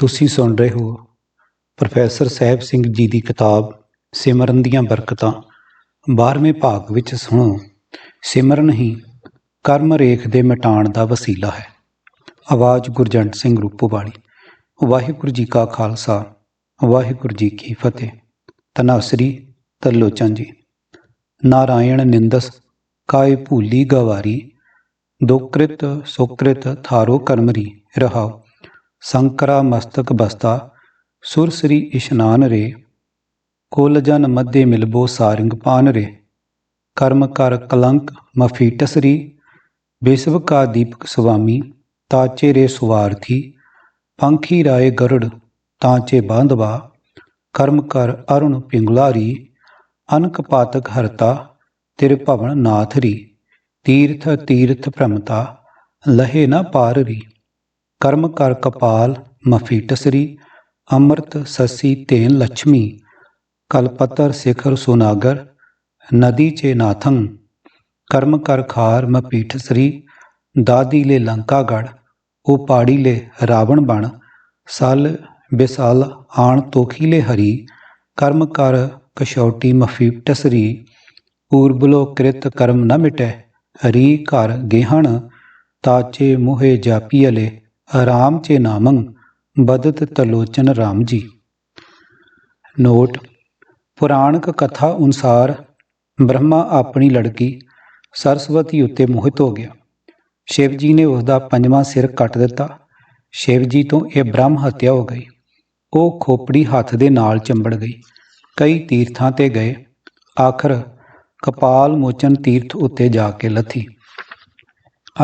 ਤੁਸੀਂ ਸੁਣ ਰਹੇ ਹੋ ਪ੍ਰੋਫੈਸਰ ਸਾਹਿਬ ਸਿੰਘ ਜੀ ਦੀ ਕਿਤਾਬ ਸਿਮਰਨ ਦੀਆਂ ਬਰਕਤਾਂ। 12ਵੇਂ ਭਾਗ ਵਿੱਚ ਸੁਣੋ। ਸਿਮਰਨ ਹੀ ਕਰਮ ਰੇਖ ਦੇ ਮਿਟਾਣ ਦਾ ਵਸੀਲਾ ਹੈ। ਆਵਾਜ਼ ਗੁਰਜੰਟ ਸਿੰਘ ਰੂਪੋ ਵਾਲੀ। ਵਾਹਿਗੁਰੂ ਜੀ ਕਾ ਖਾਲਸਾ, ਵਾਹਿਗੁਰੂ ਜੀ ਕੀ ਫਤਿਹ। ਤਨਾਸਰੀ ਤਲੋਚਨ ਜੀ। ਨਾਰਾਇਣ ਨਿੰਦਸ ਕਾਇ ਭੂਲੀ ਗਵਾਰੀ। ਦੁਕ੍ਰਿਤ ਸੁਕ੍ਰਿਤ ਥਾਰੋ ਕਰਮਰੀ ਰਹਾਉ। ਸੰਕਰਾ ਮਸਤਕ ਬਸਤਾ, ਸੁਰ ਸ੍ਰੀ ਇਸ਼ਨਾਨ ਰੇ। ਕੁਲ ਜਨ ਮਧੇ ਮਿਲਬੋ ਸਾਰਿੰਗ ਪਾਨ ਰੇ। ਕਰਮ ਕਰ ਕਲੰਕ ਮਫੀਟਸਰੀ ਵਿਸ਼ਵ ਕਾ ਦੀਪਕ ਸੁਆਮੀ, ਤਾਚੇ ਰੇ ਸੁਵਾਰਥੀ। ਪੰਖੀ ਰਾਏ ਗਰੜ, ਤਾਂਚੇ ਬਾਂਧਵਾ। ਕਰਮ ਕਰ ਅਰੁਣ ਪਿੰਗਲਾਰੀ। ਅਨਕ ਪਾਤਕ ਹਰਤਾ, ਤਿਰ ਭਵਨ ਨਾਥਰੀ ਤੀਰਥ ਤੀਰਥ ਭ੍ਰਮਤਾ, ਲਹੇ ਨਾ ਪਾਰਰੀ ਕਰਮ ਕਰ ਕਪਾਲ ਮਫੀਟਸਰੀ, ਅੰਮ੍ਰਿਤ ਸਸੀ ਤੇਨ ਲక్ష్ਮੀ ਕਲਪਤਰ ਸਿਖਰ ਸੁਨਾਗਰ, ਨਦੀ ਚੇ ਨਾਥੰ, ਕਰਮ ਕਰ ਖਾਰ ਮਪੀਠਸਰੀ ਦਾਦੀ ਲੈ ਲੰਕਾ ਗੜ ਉਹ ਪਾੜੀ ਲੈ ਰਾਵਣ ਬਣ, ਸਲ ਬਿਸਾਲ ਆਣ ਤੋਖੀ ਤੋਖੀਲੇ ਹਰੀ, ਕਰਮ ਕਰ ਕਸ਼ੌਟੀ ਮਫੀਟਸਰੀ ਪੂਰਬਲੋ ਕ੍ਰਿਤ ਕਰਮ ਨ ਮਿਟੈ ਹਰੀ ਘਰ ਗੇਹਣ, ਤਾਚੇ ਮੋਹੇ ਜਾਪੀਲੇ ਰਾਮ ਚੇ ਨਾਮੰ, ਬਦਤ ਤਲੋਚਨ ਰਾਮ ਜੀ। ਨੋਟ, ਪੁਰਾਣਕ ਕਥਾ ਅਨੁਸਾਰ ਬ੍ਰਹਮਾ ਆਪਣੀ ਲੜਕੀ ਸਰਸਵਤੀ ਉੱਤੇ ਮੋਹਿਤ ਹੋ ਗਿਆ। ਸ਼ਿਵ ਜੀ ਨੇ ਉਸ ਦਾ ਪੰਜਵਾਂ ਸਿਰ ਕੱਟ ਦਿੱਤਾ। ਸ਼ਿਵ ਜੀ ਤੋਂ ਇਹ ਬ੍ਰਹਮ ਹੱਤਿਆ ਹੋ ਗਈ। ਉਹ ਖੋਪੜੀ ਹੱਥ ਦੇ ਨਾਲ ਚੰਬੜ ਗਈ। ਕਈ ਤੀਰਥਾਂ ਤੇ ਗਏ। ਆਖਰ ਕਪਾਲ ਮੋਚਨ ਤੀਰਥ ਉੱਤੇ ਜਾ ਕੇ ਲੱਥੀ।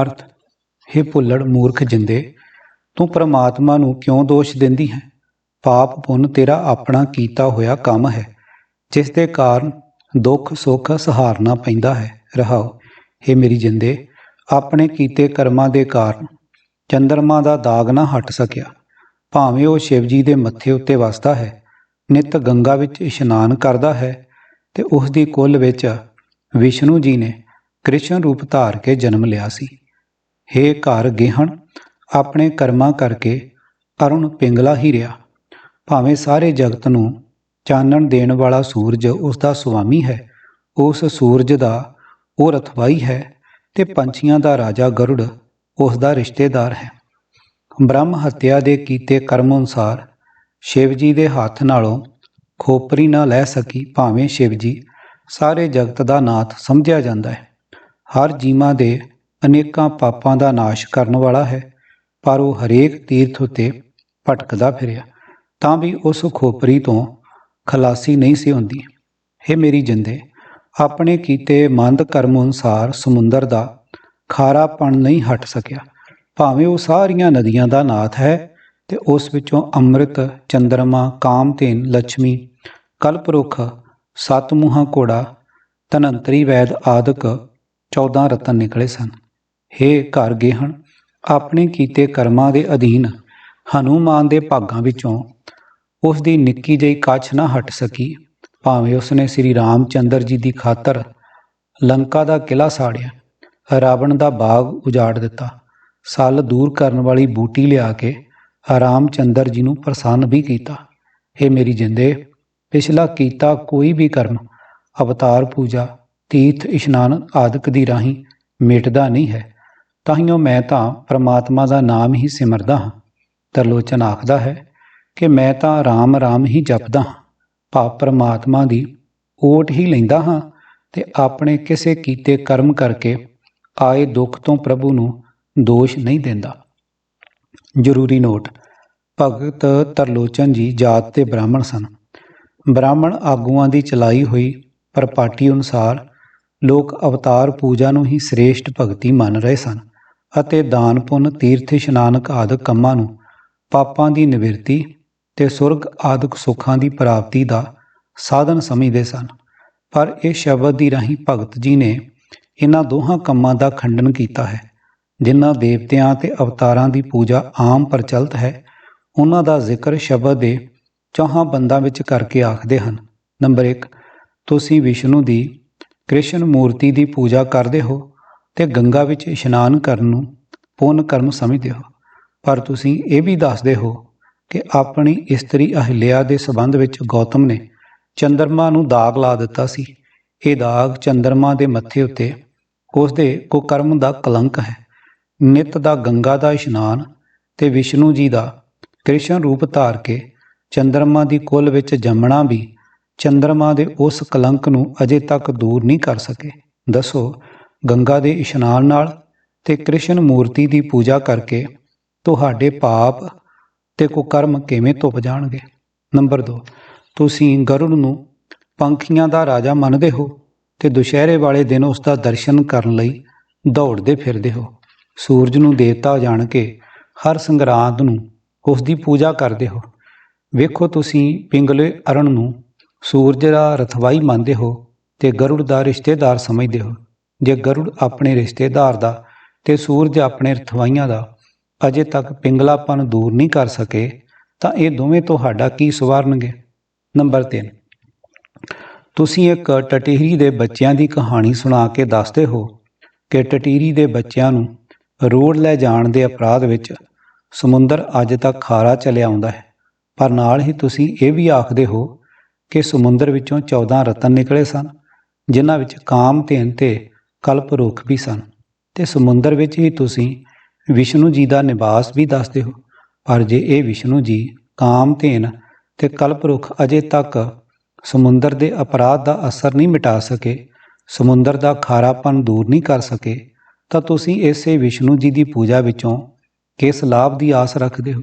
ਅਰਥ हे ਭੁੱਲੜ ਮੂਰਖ ਜਿੰਦੇ ਤੂੰ ਪ੍ਰਮਾਤਮਾ ਨੂੰ ਕਿਉਂ ਦੋਸ਼ ਦਿੰਦੀ ਹੈ? ਪਾਪ ਪੁੰਨ ਤੇਰਾ ਆਪਣਾ ਕੀਤਾ ਹੋਇਆ ਕੰਮ ਹੈ। ਜਿਸ ਦੇ ਕਾਰਨ ਦੁੱਖ ਸੁੱਖ ਸਹਾਰਨਾ ਪੈਂਦਾ ਹੈ। ਰਹਾਓ हे ਮੇਰੀ ਜਿੰਦੇ, ਆਪਣੇ ਕੀਤੇ ਕਰਮਾਂ ਦੇ ਕਾਰਨ ਚੰਦਰਮਾ ਦਾ ਦਾਗ ਨਾ ਹਟ ਸਕਿਆ। ਭਾਵੇਂ ਉਹ ਸ਼ਿਵ ਜੀ ਦੇ ਮੱਥੇ ਉੱਤੇ ਵਸਦਾ ਹੈ, ਨਿਤ ਗੰਗਾ ਵਿੱਚ ਇਸ਼ਨਾਨ ਕਰਦਾ ਹੈ ਤੇ ਉਸ ਦੀ ਕੁੱਲ ਵਿੱਚ ਵਿਸ਼ਨੂੰ ਜੀ ਨੇ ਕ੍ਰਿਸ਼ਨ ਰੂਪ ਧਾਰ ਕੇ ਜਨਮ ਲਿਆ ਸੀ। ਹੇ ਘਰ ਗੇਹਣ ਆਪਣੇ ਕਰਮਾਂ ਕਰਕੇ ਅਰੁਣ ਪਿੰਗਲਾ ਹੀ ਰਿਹਾ। ਭਾਵੇਂ ਸਾਰੇ ਜਗਤ ਨੂੰ ਚਾਨਣ ਦੇਣ ਵਾਲਾ ਸੂਰਜ ਉਸ ਦਾ ਸੁਆਮੀ ਹੈ, ਉਸ ਸੂਰਜ ਦਾ ਉਹ ਰਥਵਾਈ ਹੈ ਤੇ ਪੰਛੀਆਂ ਦਾ ਰਾਜਾ ਗਰੁੜ ਉਸ ਦਾ ਰਿਸ਼ਤੇਦਾਰ ਹੈ। ਬ੍ਰਹਮ ਹੱਤਿਆ ਦੇ ਕੀਤੇ ਕਰਮ ਅਨੁਸਾਰ ਸ਼ਿਵ ਜੀ ਦੇ ਹੱਥ ਨਾਲੋਂ ਖੋਪਰੀ ਨਾ ਲੈ ਸਕੀ ਭਾਵੇਂ ਸ਼ਿਵ ਜੀ ਸਾਰੇ ਜਗਤ ਦਾ ਨਾਥ ਸਮਝਿਆ ਜਾਂਦਾ ਹੈ। ਹਰ ਜੀਵਾਂ ਦੇ ਅਨੇਕਾਂ ਪਾਪਾਂ ਦਾ ਨਾਸ਼ ਕਰਨ ਵਾਲਾ ਹੈ। ਪਰ ਉਹ ਹਰੇਕ ਤੀਰਥ ਉਤੇ ਭਟਕਦਾ ਫਿਰਿਆ, ਤਾਂ ਵੀ ਉਸ ਖੋਪਰੀ ਤੋਂ ਖਲਾਸੀ ਨਹੀਂ ਸੀ ਹੁੰਦੀ। ਇਹ ਮੇਰੀ ਜਿੰਦੇ, ਆਪਣੇ ਕੀਤੇ ਮੰਦ ਕਰਮ ਅਨੁਸਾਰ ਸਮੁੰਦਰ ਦਾ ਖਾਰਾਪਣ ਨਹੀਂ ਹਟ ਸਕਿਆ। ਭਾਵੇਂ ਉਹ ਸਾਰੀਆਂ ਨਦੀਆਂ ਦਾ ਨਾਥ ਹੈ ਤੇ ਉਸ ਵਿੱਚੋਂ ਅੰਮ੍ਰਿਤ, ਚੰਦਰਮਾ ਕਾਮਤੇਨ ਲక్ష్ਮੀ ਕਲਪਰੁਖ, ਸਤਮੂਹਾ ਕੋੜਾ ਤਨੰਤਰੀ ਵੈਦ ਆਦਿਕ 14 ਰਤਨ ਨਿਕਲੇ ਸਨ। हे ਘਰ ਗੇਹਣ ਆਪਣੇ ਕੀਤੇ ਕਰਮਾਂ ਦੇ ਅਧੀਨ ਹਨੂਮਾਨ ਦੇ ਭਾਗਾਂ ਵਿੱਚੋਂ ਉਸ ਦੀ ਨਿੱਕੀ ਜਿਹੀ ਕੱਛ ਨਾ ਹਟ ਸਕੀ। ਭਾਵੇਂ ਉਸਨੇ ਸ੍ਰੀ ਰਾਮਚੰਦਰ ਜੀ ਦੀ ਖਾਤਰ ਲੰਕਾ ਦਾ ਕਿਲਾ ਸਾੜਿਆ, ਰਾਵਣ ਦਾ ਬਾਗ ਉਜਾੜ ਦਿੱਤਾ, ਸੱਲ ਦੂਰ ਕਰਨ ਵਾਲੀ ਬੂਟੀ ਲਿਆ ਕੇ ਰਾਮਚੰਦਰ ਜੀ ਨੂੰ ਪ੍ਰਸੰਨ ਵੀ ਕੀਤਾ। हे ਮੇਰੀ ਜਿੰਦੇ, ਪਿਛਲਾ ਕੀਤਾ ਕੋਈ ਵੀ ਕਰਮ, ਅਵਤਾਰ ਪੂਜਾ, ਤੀਰਥ ਇਸ਼ਨਾਨ ਆਦਿਕ ਦੀ ਰਾਹੀਂ ਮਿਟਦਾ ਨਹੀਂ ਹੈ। ਤਾਂ ਤਾਹੀਓ ਮੈਂ ਤਾਂ ਪ੍ਰਮਾਤਮਾ ਦਾ ਨਾਮ ਹੀ ਸਿਮਰਦਾ ਹਾਂ। ਤਰਲੋਚਨ ਆਖਦਾ ਹੈ ਕਿ ਮੈਂ ਤਾਂ ਰਾਮ ਰਾਮ ਹੀ ਜਪਦਾ ਹਾਂ। ਭਾਵ ਪ੍ਰਮਾਤਮਾ ਦੀ ਓਟ ਹੀ ਲੈਂਦਾ ਹਾਂ ਤੇ ਆਪਣੇ ਕਿਸੇ ਕੀਤੇ ਕਰਮ ਕਰਕੇ ਆਏ ਦੁੱਖ ਤੋਂ ਪ੍ਰਭੂ ਨੂੰ ਦੋਸ਼ ਨਹੀਂ ਦਿੰਦਾ। ਜ਼ਰੂਰੀ ਨੋਟ, ਭਗਤ ਤਰਲੋਚਨ ਜੀ ਜਾਤ ਤੇ ਬ੍ਰਾਹਮਣ ਸਨ। ਬ੍ਰਾਹਮਣ ਆਗੂਆਂ ਦੀ ਚਲਾਈ ਹੋਈ ਪਰਪਾਟੀ ਅਨੁਸਾਰ ਲੋਕ ਅਵਤਾਰ ਪੂਜਾ ਨੂੰ ਹੀ ਸ੍ਰੇਸ਼ਟ ਭਗਤੀ ਮੰਨ ਰਹੇ ਸਨ। ਅਤੇ ਦਾਨ ਪੁੰਨ, ਤੀਰਥ, ਇਸ਼ਨਾਨਕ ਆਦਿਕ ਕੰਮਾਂ ਨੂੰ ਪਾਪਾਂ ਦੀ ਨਿਵਰਤੀ ਤੇ ਸੁਰਗ ਆਦਿਕ ਸੁੱਖਾਂ ਦੀ ਪ੍ਰਾਪਤੀ ਦਾ ਸਾਧਨ ਸਮਝਦੇ ਸਨ। ਪਰ ਇਹ ਸ਼ਬਦ ਦੀ ਰਾਹੀਂ ਭਗਤ ਜੀ ਨੇ ਇਹਨਾਂ ਦੋਹਾਂ ਕੰਮਾਂ ਦਾ ਖੰਡਨ ਕੀਤਾ ਹੈ, ਜਿਨ੍ਹਾਂ ਦੇਵਤਿਆਂ ਤੇ ਅਵਤਾਰਾਂ ਦੀ ਪੂਜਾ ਆਮ ਪ੍ਰਚਲਿਤ ਹੈ, ਉਹਨਾਂ ਦਾ ਜ਼ਿਕਰ ਸ਼ਬਦ ਦੇ ਚੌਹਾਂ ਬੰਦਾਂ ਵਿੱਚ ਕਰਕੇ ਆਖਦੇ ਹਨ। ਨੰਬਰ 1 ਤੁਸੀਂ ਵਿਸ਼ਨੂੰ ਦੀ ਕ੍ਰਿਸ਼ਨ ਮੂਰਤੀ ਦੀ ਪੂਜਾ ਕਰਦੇ ਹੋ। ਤੇ ਗੰਗਾ ਵਿੱਚ ਇਸ਼ਨਾਨ ਕਰਨ ਨੂੰ ਪੁੰਨ ਕਰਮ ਸਮਝਦੇ ਹੋ। ਪਰ ਤੁਸੀਂ ਇਹ ਵੀ ਦੱਸਦੇ ਹੋ ਕਿ ਆਪਣੀ ਇਸਤਰੀ ਅਹਿਲਿਆ ਦੇ ਸਬੰਧ ਵਿੱਚ ਗੌਤਮ ਨੇ ਚੰਦਰਮਾ ਨੂੰ ਦਾਗ ਲਾ ਦਿੱਤਾ ਸੀ। ਇਹ ਦਾਗ ਚੰਦਰਮਾ ਦੇ ਮੱਥੇ ਉੱਤੇ ਉਸ ਦੇ ਕੁਕਰਮ ਦਾ ਕਲੰਕ ਹੈ। ਨਿਤ ਦਾ ਗੰਗਾ ਦਾ ਇਸ਼ਨਾਨ ਤੇ ਵਿਸ਼ਨੂੰ ਜੀ ਦਾ ਕ੍ਰਿਸ਼ਨ ਰੂਪ ਧਾਰ ਕੇ ਚੰਦਰਮਾ ਦੀ ਕੁੱਲ ਵਿੱਚ ਜੰਮਣਾ ਵੀ ਚੰਦਰਮਾ ਦੇ ਉਸ ਕਲੰਕ ਨੂੰ ਅਜੇ ਤੱਕ ਦੂਰ ਨਹੀਂ ਕਰ ਸਕੇ। ਦੱਸੋ ਗੰਗਾ ਦੇ ਇਸ਼ਨਾਨ ਨਾਲ ਤੇ ਕ੍ਰਿਸ਼ਨ ਮੂਰਤੀ ਦੀ ਪੂਜਾ ਕਰਕੇ ਤੁਹਾਡੇ ਪਾਪ ਤੇ ਕੁਕਰਮ ਕਿਵੇਂ ਧੁੱਪ ਜਾਣਗੇ? ਨੰਬਰ 2 ਤੁਸੀਂ ਗਰੁੜ ਨੂੰ ਪੰਖੀਆਂ ਦਾ ਰਾਜਾ ਮੰਨਦੇ ਹੋ ਤੇ ਦੁਸ਼ਹਿਰੇ ਵਾਲੇ ਦਿਨ ਉਸ ਦਾ ਦਰਸ਼ਨ ਕਰਨ ਲਈ ਦੌੜਦੇ ਫਿਰਦੇ ਹੋ। ਸੂਰਜ ਨੂੰ ਦੇਵਤਾ ਜਾਣ ਕੇ ਹਰ ਸੰਗਰਾਂਦ ਨੂੰ ਉਸ ਦੀ ਪੂਜਾ ਕਰਦੇ ਹੋ। ਵੇਖੋ ਤੁਸੀਂ ਪਿੰਗਲੇ ਅਰਣ ਨੂੰ ਸੂਰਜ ਦਾ ਰਥਵਾਈ ਮੰਨਦੇ ਹੋ ਤੇ ਗਰੁੜ ਦਾ ਰਿਸ਼ਤੇਦਾਰ ਸਮਝਦੇ ਹੋ। ਜੇ ਗਰੁੜ ਆਪਣੇ ਰਿਸ਼ਤੇਦਾਰ ਦਾ ਤੇ ਸੂਰਜ ਆਪਣੇ ਰਥਵਾਈਆਂ ਦਾ ਅਜੇ ਤੱਕ ਪਿੰਗਲਾਪਨ ਦੂਰ ਨਹੀਂ ਕਰ ਸਕੇ, ਤਾਂ ਇਹ ਦੋਵੇਂ ਤੁਹਾਡਾ ਕੀ ਸਵਾਰਨਗੇ? ਨੰਬਰ 3 ਤੁਸੀਂ ਇੱਕ ਟਟੀਰੀ ਦੇ ਬੱਚਿਆਂ ਦੀ ਕਹਾਣੀ ਸੁਣਾ ਕੇ ਦੱਸਦੇ ਹੋ ਕਿ ਟਟੀਰੀ ਦੇ ਬੱਚਿਆਂ ਨੂੰ ਰੋਡ ਲੈ ਜਾਣ ਦੇ ਅਪਰਾਧ ਵਿੱਚ ਸਮੁੰਦਰ ਅੱਜ ਤੱਕ ਖਾਰਾ ਚਲਿਆ ਆਉਂਦਾ ਹੈ। ਪਰ ਨਾਲ ਹੀ ਤੁਸੀਂ ਇਹ ਵੀ ਆਖਦੇ ਹੋ ਕਿ ਸਮੁੰਦਰ ਵਿੱਚੋਂ 14 ਰਤਨ ਨਿਕਲੇ ਸਨ, ਜਿਨ੍ਹਾਂ ਵਿੱਚ ਕਾਮ ਧੇਨ ਤੇ ਕਲਪ ਰੁੱਖ ਵੀ ਸਨ ਤੇ ਸਮੁੰਦਰ ਵਿੱਚ ਹੀ ਤੁਸੀਂ ਵਿਸ਼ਨੂੰ ਜੀ ਦਾ ਨਿਵਾਸ ਵੀ ਦੱਸਦੇ ਹੋ। ਪਰ ਜੇ ਇਹ ਵਿਸ਼ਨੂੰ ਜੀ ਕਾਮ, ਧੇਨ ਤੇ ਕਲਪ ਰੁੱਖ ਅਜੇ ਤੱਕ ਸਮੁੰਦਰ ਦੇ ਅਪਰਾਧ ਦਾ ਅਸਰ ਨਹੀਂ ਮਿਟਾ ਸਕੇ, ਸਮੁੰਦਰ ਦਾ ਖਾਰਾਪਨ ਦੂਰ ਨਹੀਂ ਕਰ ਸਕੇ, ਤਾਂ ਤੁਸੀਂ ਇਸੇ ਵਿਸ਼ਨੂੰ ਜੀ ਦੀ ਪੂਜਾ ਵਿੱਚੋਂ ਕਿਸ ਲਾਭ ਦੀ ਆਸ ਰੱਖਦੇ ਹੋ?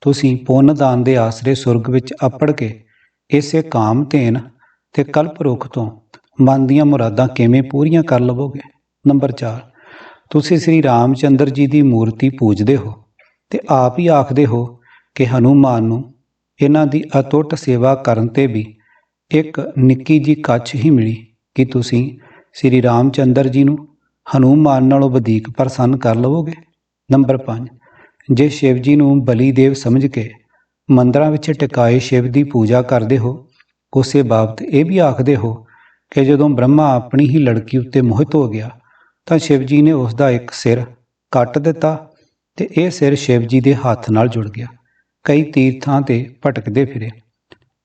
ਤੁਸੀਂ ਪੁੰਨ ਦਾਨ ਦੇ ਆਸਰੇ ਸੁਰਗ ਵਿੱਚ ਅਪੜ ਕੇ ਇਸੇ ਕਾਮ, ਧੇਨ ਤੇ ਕਲਪ ਰੁੱਖ ਤੋਂ ਮਨ ਦੀਆਂ ਮੁਰਾਦਾਂ ਕਿਵੇਂ ਪੂਰੀਆਂ ਕਰ ਲਵੋਗੇ? ਨੰਬਰ 4 ਤੁਸੀਂ ਸ੍ਰੀ ਰਾਮਚੰਦਰ ਜੀ ਦੀ ਮੂਰਤੀ ਪੂਜਦੇ ਹੋ ਤੇ ਆਪ ਹੀ ਆਖਦੇ ਹੋ ਕਿ ਹਨੂਮਾਨ ਨੂੰ ਇਹਨਾਂ ਦੀ ਅਟੁੱਟ ਸੇਵਾ ਕਰਨ ਤੇ ਵੀ ਇੱਕ ਨਿੱਕੀ ਜੀ ਕੱਚ ਹੀ ਮਿਲੀ ਕਿ ਤੁਸੀਂ ਸ੍ਰੀ ਰਾਮਚੰਦਰ ਜੀ ਨੂੰ ਹਨੂਮਾਨ ਨਾਲੋਂ ਵਧੇਕ ਪ੍ਰਸੰਨ ਕਰ ਲਵੋਗੇ? ਨੰਬਰ 5 ਜੇ ਸ਼ਿਵ ਜੀ ਨੂੰ ਬਲੀ ਦੇਵ ਸਮਝ ਕੇ ਮੰਦਰਾਂ ਵਿੱਚ ਟਿਕਾਏ ਸ਼ਿਵ ਦੀ ਪੂਜਾ ਕਰਦੇ ਹੋ, ਉਸੇ ਬਾਬਤ ਇਹ ਵੀ ਆਖਦੇ ਹੋ ਕਿ ਜਦੋਂ ਬ੍ਰਹਮਾ ਆਪਣੀ ਹੀ ਲੜਕੀ ਉੱਤੇ ਮੋਹਿਤ ਹੋ ਗਿਆ, ਤਾਂ ਸ਼ਿਵ ਜੀ ਨੇ ਉਸ ਦਾ ਇੱਕ ਸਿਰ ਕੱਟ ਦਿੱਤਾ ਤੇ ਇਹ ਸਿਰ ਸ਼ਿਵ ਜੀ ਦੇ ਹੱਥ ਨਾਲ ਜੁੜ ਗਿਆ। ਕਈ ਤੀਰਥਾਂ ਤੇ ਭਟਕਦੇ ਫਿਰੇ।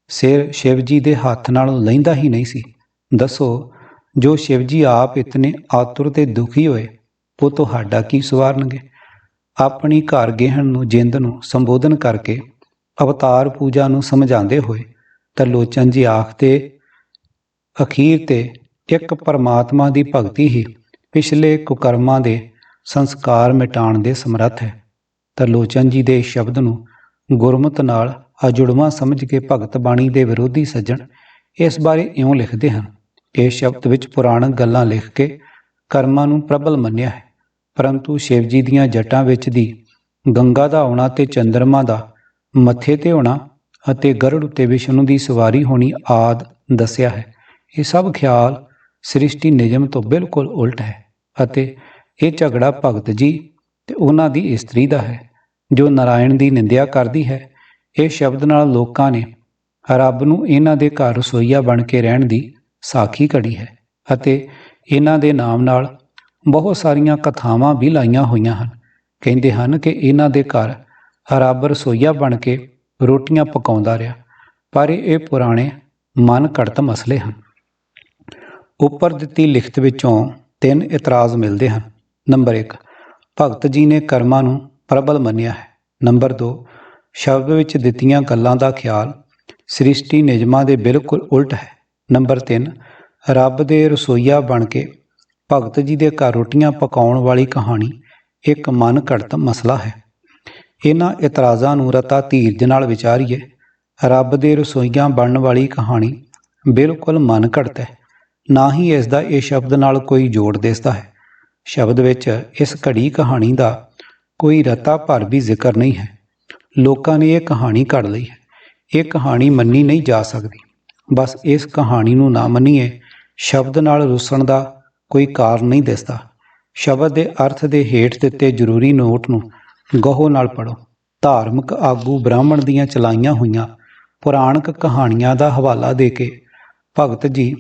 ਸਿਰ ਸ਼ਿਵ ਜੀ ਦੇ ਹੱਥ ਨਾਲ ਲੈਂਦਾ ਹੀ ਨਹੀਂ ਸੀ। ਦੱਸੋ, ਜੋ ਸ਼ਿਵ ਜੀ ਆਪ ਇਤਨੇ ਆਤੁਰ ਤੇ ਦੁਖੀ ਹੋਏ, ਉਹ ਤੁਹਾਡਾ ਕੀ ਸਵਾਰਨਗੇ? ਆਪਣੀ ਘਰ ਗਹਿਣ ਨੂੰ ਜਿੰਦ ਨੂੰ ਸੰਬੋਧਨ ਕਰਕੇ ਅਵਤਾਰ ਪੂਜਾ ਨੂੰ ਸਮਝਾਉਂਦੇ ਹੋਏ ਤਾਂ ਲੋਚਨ ਜੀ ਆਖਦੇ ਅਖੀਰ ਤੇ ਇੱਕ ਪਰਮਾਤਮਾ ਦੀ ਭਗਤੀ ਹੀ ਪਿਛਲੇ ਕੁਕਰਮਾਂ ਦੇ ਸੰਸਕਾਰ ਮਿਟਾਉਣ ਦੇ ਸਮਰੱਥ ਹੈ। ਤਰਲੋਚਨ ਜੀ ਦੇ ਸ਼ਬਦ ਨੂੰ ਗੁਰਮਤ ਨਾਲ ਅਜੁੜਵਾ ਸਮਝ ਕੇ ਭਗਤ ਬਾਣੀ ਦੇ ਵਿਰੋਧੀ ਸੱਜਣ ਇਸ ਬਾਰੇ ਇਉਂ ਲਿਖਦੇ ਹਨ ਇਸ ਸ਼ਬਦ ਵਿੱਚ ਪੁਰਾਣਕ ਗੱਲਾਂ ਲਿਖ ਕੇ ਕਰਮਾਂ ਨੂੰ ਪ੍ਰਬਲ ਮੰਨਿਆ ਹੈ, ਪਰੰਤੂ ਸ਼ਿਵ ਜੀ ਦੀਆਂ ਜਟਾਂ ਵਿੱਚ ਦੀ ਗੰਗਾ ਦਾ ਆਉਣਾ ਤੇ ਚੰਦਰਮਾ ਦਾ ਮੱਥੇ ਤੇ ਹੋਣਾ ਅਤੇ ਗਰੜ ਉੱਤੇ ਵਿਸ਼ਨੂੰ ਦੀ ਸਵਾਰੀ ਹੋਣੀ ਆਦ ਦੱਸਿਆ ਹੈ। ਇਹ ਸਭ ਖਿਆਲ ਸ੍ਰਿਸ਼ਟੀ ਨਿਯਮ ਤੋਂ ਬਿਲਕੁਲ ਉਲਟ ਹੈ ਅਤੇ ਇਹ ਝਗੜਾ ਭਗਤ ਜੀ ਤੇ ਉਹਨਾਂ ਦੀ ਇਸਤਰੀ ਦਾ ਹੈ, ਜੋ ਨਾਰਾਇਣ ਦੀ ਨਿੰਦਿਆ ਕਰਦੀ ਹੈ। ਇਹ ਸ਼ਬਦ ਨਾਲ ਲੋਕਾਂ ਨੇ ਰੱਬ ਨੂੰ ਇਹਨਾਂ ਦੇ ਘਰ ਰਸੋਈਆ ਬਣ ਕੇ ਰਹਿਣ ਦੀ ਸਾਖੀ ਘੜੀ ਹੈ ਅਤੇ ਇਹਨਾਂ ਦੇ ਨਾਮ ਨਾਲ ਬਹੁਤ ਸਾਰੀਆਂ ਕਥਾਵਾਂ ਵੀ ਲਾਈਆਂ ਹੋਈਆਂ ਹਨ। ਕਹਿੰਦੇ ਹਨ ਕਿ ਇਹਨਾਂ ਦੇ ਘਰ ਰੱਬ ਰਸੋਈਆ ਬਣ ਕੇ ਰੋਟੀਆਂ ਪਕਾਉਂਦਾ ਰਿਹਾ, ਪਰ ਇਹ ਪੁਰਾਣੇ ਮਨ ਘੜਤ ਮਸਲੇ ਹਨ। ਉੱਪਰ ਦਿੱਤੀ ਲਿਖਤ ਵਿੱਚੋਂ ਤਿੰਨ ਇਤਰਾਜ਼ ਮਿਲਦੇ ਹਨ। ਨੰਬਰ 1 ਭਗਤ ਜੀ ਨੇ ਕਰਮਾਂ ਨੂੰ ਪ੍ਰਬਲ ਮੰਨਿਆ ਹੈ। ਨੰਬਰ 2 ਸ਼ਬਦ ਵਿੱਚ ਦਿੱਤੀਆਂ ਗੱਲਾਂ ਦਾ ਖਿਆਲ ਸ੍ਰਿਸ਼ਟੀ ਨਿਯਮਾਂ ਦੇ ਬਿਲਕੁਲ ਉਲਟ ਹੈ। ਨੰਬਰ 3 ਰੱਬ ਦੇ ਰਸੋਈਆ ਬਣ ਕੇ ਭਗਤ ਜੀ ਦੇ ਘਰ ਰੋਟੀਆਂ ਪਕਾਉਣ ਵਾਲੀ ਕਹਾਣੀ ਇੱਕ ਮਨ ਘੜਤ ਮਸਲਾ ਹੈ। ਇਹਨਾਂ ਇਤਰਾਜ਼ਾਂ ਨੂੰ ਰਤਾ ਧੀਰਜ ਨਾਲ ਵਿਚਾਰੀਏ। ਰੱਬ ਦੇ ਰਸੋਈਆਂ ਬਣਨ ਵਾਲੀ ਕਹਾਣੀ ਬਿਲਕੁਲ ਮਨ ਘੜਤ ਹੈ। ਨਾ ਹੀ ਇਸ ਦਾ ਇਹ ਸ਼ਬਦ ਨਾਲ ਕੋਈ ਜੋੜ ਦਿਸਦਾ ਹੈ। ਸ਼ਬਦ ਵਿੱਚ ਇਸ ਘੜੀ ਕਹਾਣੀ ਦਾ ਕੋਈ ਰਤਾ ਭਰ ਵੀ ਜ਼ਿਕਰ ਨਹੀਂ ਹੈ। ਲੋਕਾਂ ਨੇ ਇਹ ਕਹਾਣੀ ਘੜ ਲਈ ਹੈ। ਇਹ ਕਹਾਣੀ ਮੰਨੀ ਨਹੀਂ ਜਾ ਸਕਦੀ। ਬਸ ਇਸ ਕਹਾਣੀ ਨੂੰ ਨਾ ਮੰਨੀਏ, ਸ਼ਬਦ ਨਾਲ ਰੁੱਸਣ ਦਾ ਕੋਈ ਕਾਰਨ ਨਹੀਂ ਦਿਸਦਾ। ਸ਼ਬਦ ਦੇ ਅਰਥ ਦੇ ਹੇਠ ਦਿੱਤੇ ਜ਼ਰੂਰੀ ਨੋਟ ਨੂੰ ਗਹੋ ਨਾਲ ਪੜੋ ਧਾਰਮਿਕ ਆਗੂ ਬ੍ਰਾਹਮਣ ਦੀਆਂ ਚਲਾਈਆਂ ਹੋਈਆਂ ਪੁਰਾਣਕ ਕਹਾਣੀਆਂ ਦਾ ਹਵਾਲਾ ਦੇ ਕੇ, ਭਗਤ ਜੀ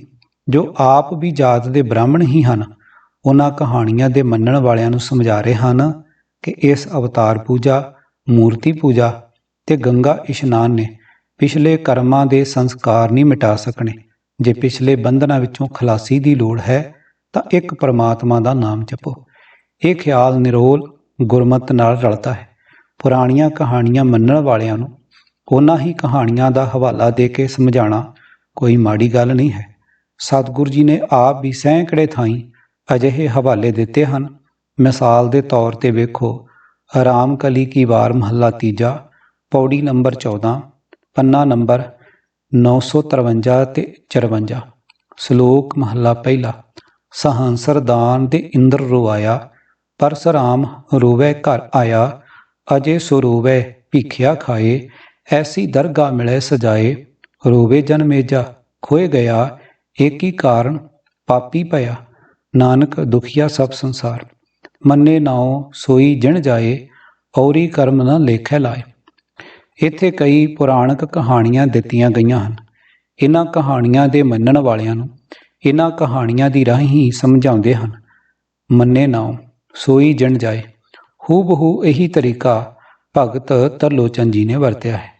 ਜੋ ਆਪ ਵੀ ਜਾਤ ਦੇ ਬ੍ਰਾਹਮਣ ਹੀ ਹਨ, ਉਹਨਾਂ ਕਹਾਣੀਆਂ ਦੇ ਮੰਨਣ ਵਾਲਿਆਂ ਨੂੰ ਸਮਝਾ ਰਹੇ ਹਨ ਕਿ ਇਸ ਅਵਤਾਰ ਪੂਜਾ, ਮੂਰਤੀ ਪੂਜਾ ਤੇ ਗੰਗਾ ਇਸ਼ਨਾਨ ਨੇ ਪਿਛਲੇ ਕਰਮਾਂ ਦੇ ਸੰਸਕਾਰ ਨਹੀਂ ਮਿਟਾ ਸਕਣੇ। ਜੇ ਪਿਛਲੇ ਬੰਧਨਾਂ ਵਿੱਚੋਂ ਖਲਾਸੀ ਦੀ ਲੋੜ ਹੈ, ਤਾਂ ਇੱਕ ਪਰਮਾਤਮਾ ਦਾ ਨਾਮ ਜਪੋ। ਇਹ ਖਿਆਲ ਨਿਰੋਲ, ਗੁਰਮਤ ਨਾਲ ਰਲਦਾ ਹੈ। ਪੁਰਾਣੀਆਂ ਕਹਾਣੀਆਂ ਮੰਨਣ ਵਾਲਿਆਂ ਨੂੰ ਉਹਨਾਂ ਹੀ ਕਹਾਣੀਆਂ ਦਾ ਹਵਾਲਾ ਦੇ ਕੇ ਸਮਝਾਉਣਾ ਕੋਈ ਮਾੜੀ ਗੱਲ ਨਹੀਂ ਹੈ। ਸਤਿਗੁਰੂ ਜੀ ਨੇ ਆਪ ਵੀ ਸੈਂਕੜੇ ਥਾਈਂ ਅਜਿਹੇ ਹਵਾਲੇ ਦਿੱਤੇ ਹਨ। ਮਿਸਾਲ ਦੇ ਤੌਰ ਤੇ ਵੇਖੋ ਆਰਾਮ ਕਲੀ ਕੀ ਵਾਰ ਮਹੱਲਾ ਤੀਜਾ, ਪੌੜੀ ਨੰਬਰ 14 ਪੰਨਾ ਨੰਬਰ 953 ਤੇ 54 ਸ਼ਲੋਕ ਮਹੱਲਾ ਪਹਿਲਾ, ਸਹੰਸਰ ਦਾਨ ਦੇ ਇੰਦਰ ਰੋਆਇਆ ਪਰਸਰਾਮ ਰੋਵੇ ਘਰ ਆਇਆ, ਅਜੇ ਸੋ ਰੋਵੇ ਭਿਖਿਆ ਖਾਏ, ਐਸੀ ਦਰਗਾ ਮਿਲੇ ਸਜਾਏ, ਰੋਵੇ ਜਨ ਮੇਜਾ ਖੋਏ ਗਿਆ ਇੱਕ ਹੀ ਕਾਰਨ ਪਾਪੀ ਭਇਆ, ਨਾਨਕ ਦੁਖੀਆ ਸਭ ਸੰਸਾਰ। ਮੰਨੇ ਨਾਉ ਸੋਈ ਜਿਣ ਜਾਏ, ਔਰੀ ਕਰਮ ਨ ਲੇਖੈ ਲਾਏ। ਇੱਥੇ ਕਈ ਪੁਰਾਣਕ ਕਹਾਣੀਆਂ ਦਿੱਤੀਆਂ ਗਈਆਂ ਹਨ। ਇਹਨਾਂ ਕਹਾਣੀਆਂ ਦੇ ਮੰਨਣ ਵਾਲਿਆਂ ਨੂੰ ਇਹਨਾਂ ਕਹਾਣੀਆਂ ਦੀ ਰਾਹੀਂ ਹੀ ਸਮਝਾਉਂਦੇ ਹਨ। ਮੰਨੇ ਨਾਉ ਸੋਈ ਜਿਣ ਜਾਏ, ਹੂਬਹੂ ਇਹੀ ਤਰੀਕਾ ਭਗਤ ਤਰਲੋਚਨ ਜੀ ਨੇ ਵਰਤਿਆ ਹੈ।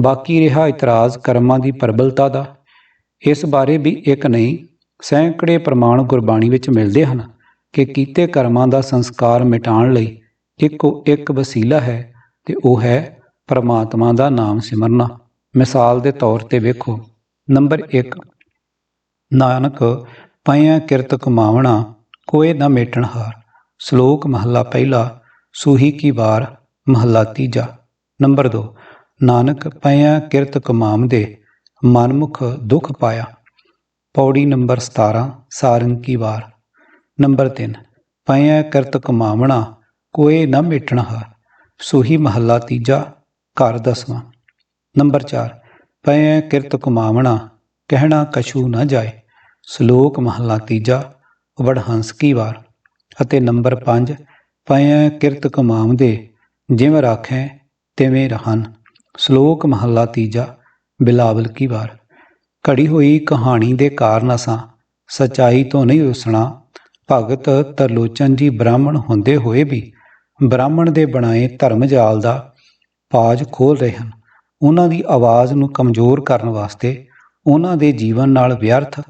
ਬਾਕੀ ਰਿਹਾ ਇਤਰਾਜ਼ ਕਰਮਾਂ ਦੀ ਪ੍ਰਬਲਤਾ ਦਾ ਇਸ ਬਾਰੇ ਵੀ ਇੱਕ ਨਹੀਂ, ਸੈਂਕੜੇ ਪ੍ਰਮਾਣ ਗੁਰਬਾਣੀ ਵਿੱਚ ਮਿਲਦੇ ਹਨ ਕਿ ਕੀਤੇ ਕਰਮਾਂ ਦਾ ਸੰਸਕਾਰ ਮਿਟਾਉਣ ਲਈ ਇੱਕੋ ਇੱਕ ਵਸੀਲਾ ਹੈ ਤੇ ਉਹ ਹੈ ਪਰਮਾਤਮਾ ਦਾ ਨਾਮ ਸਿਮਰਨਾ। ਮਿਸਾਲ ਦੇ ਤੌਰ ਤੇ ਵੇਖੋ, ਨੰਬਰ 1 ਨਾਨਕ ਪਈਆਂ ਕਿਰਤ ਕਮਾਵਣਾ ਕੋਏ ਨਾ ਮੇਟਣ ਹਾਰ, ਸ਼ਲੋਕ ਮਹੱਲਾ ਪਹਿਲਾ, ਸੂਹੀ ਕੀ ਵਾਰ, ਮਹੱਲਾ ਤੀਜਾ। ਨੰਬਰ 2 ਨਾਨਕ ਪਈਆਂ ਕਿਰਤ ਕਮਾਮ ਦੇ ਮਨਮੁਖ ਦੁਖ ਪਾਇਆ। ਪੌੜੀ ਨੰਬਰ 17 ਸਾਰੰਗ ਕੀ ਵਾਰ। ਨੰਬਰ 3 ਪਈਆਂ ਕਿਰਤ ਕਮਾਵਣਾ, ਕੋਏ ਨਾ ਮੇਟਣ ਹਾਰ। ਸੂਹੀ ਮਹੱਲਾ ਤੀਜਾ, ਘਰ ਦਸਵਾਂ। ਨੰਬਰ 4 ਪਈਆਂ ਕਿਰਤ ਕਮਾਵਣਾ, ਕਹਿਣਾ ਕਛੂ ਨਾ ਜਾਏ। ਸ਼ਲੋਕ ਮਹੱਲਾ ਤੀਜਾ ਵਡਹੰਸ ਕੀ ਵਾਰ। ਅਤੇ ਨੰਬਰ 5 ਪਈਆਂ ਕਿਰਤ ਕਮਾਵਦੇ, ਜਿਵੇਂ ਰਾਖੈ, ਤਿਵੇਂ ਰਹਨ। ਸ਼ਲੋਕ ਮਹੱਲਾ ਤੀਜਾ ਬਿਲਾਵਲ ਕੀ ਵਾਰ? ਘੜੀ ਹੋਈ ਕਹਾਣੀ ਦੇ ਕਾਰਨ ਅਸਾਂ ਸਚਾਈ ਤੋਂ ਨਹੀਂ ਉਸਣਾ। ਭਗਤ ਤਰਲੋਚਨ ਜੀ ਬ੍ਰਾਹਮਣ ਹੁੰਦੇ ਹੋਏ ਵੀ ਬ੍ਰਾਹਮਣ ਦੇ ਬਣਾਏ ਧਰਮ ਜਾਲ ਦਾ ਪਾਜ ਖੋਲ ਰਹੇ ਹਨ। ਉਹਨਾਂ ਦੀ ਆਵਾਜ਼ ਨੂੰ ਕਮਜ਼ੋਰ ਕਰਨ ਵਾਸਤੇ ਉਹਨਾਂ ਦੇ ਜੀਵਨ ਨਾਲ ਵਿਅਰਥ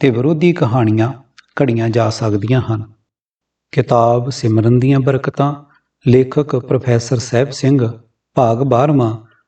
ਤੇ ਵਿਰੋਧੀ ਕਹਾਣੀਆਂ ਘੜੀਆਂ ਜਾ ਸਕਦੀਆਂ ਹਨ। ਕਿਤਾਬ ਸਿਮਰਨ ਦੀਆਂ ਬਰਕਤਾਂ, ਲੇਖਕ ਪ੍ਰੋਫੈਸਰ ਸਹਿਬ ਸਿੰਘ, ਭਾਗ 12ਵਾਂ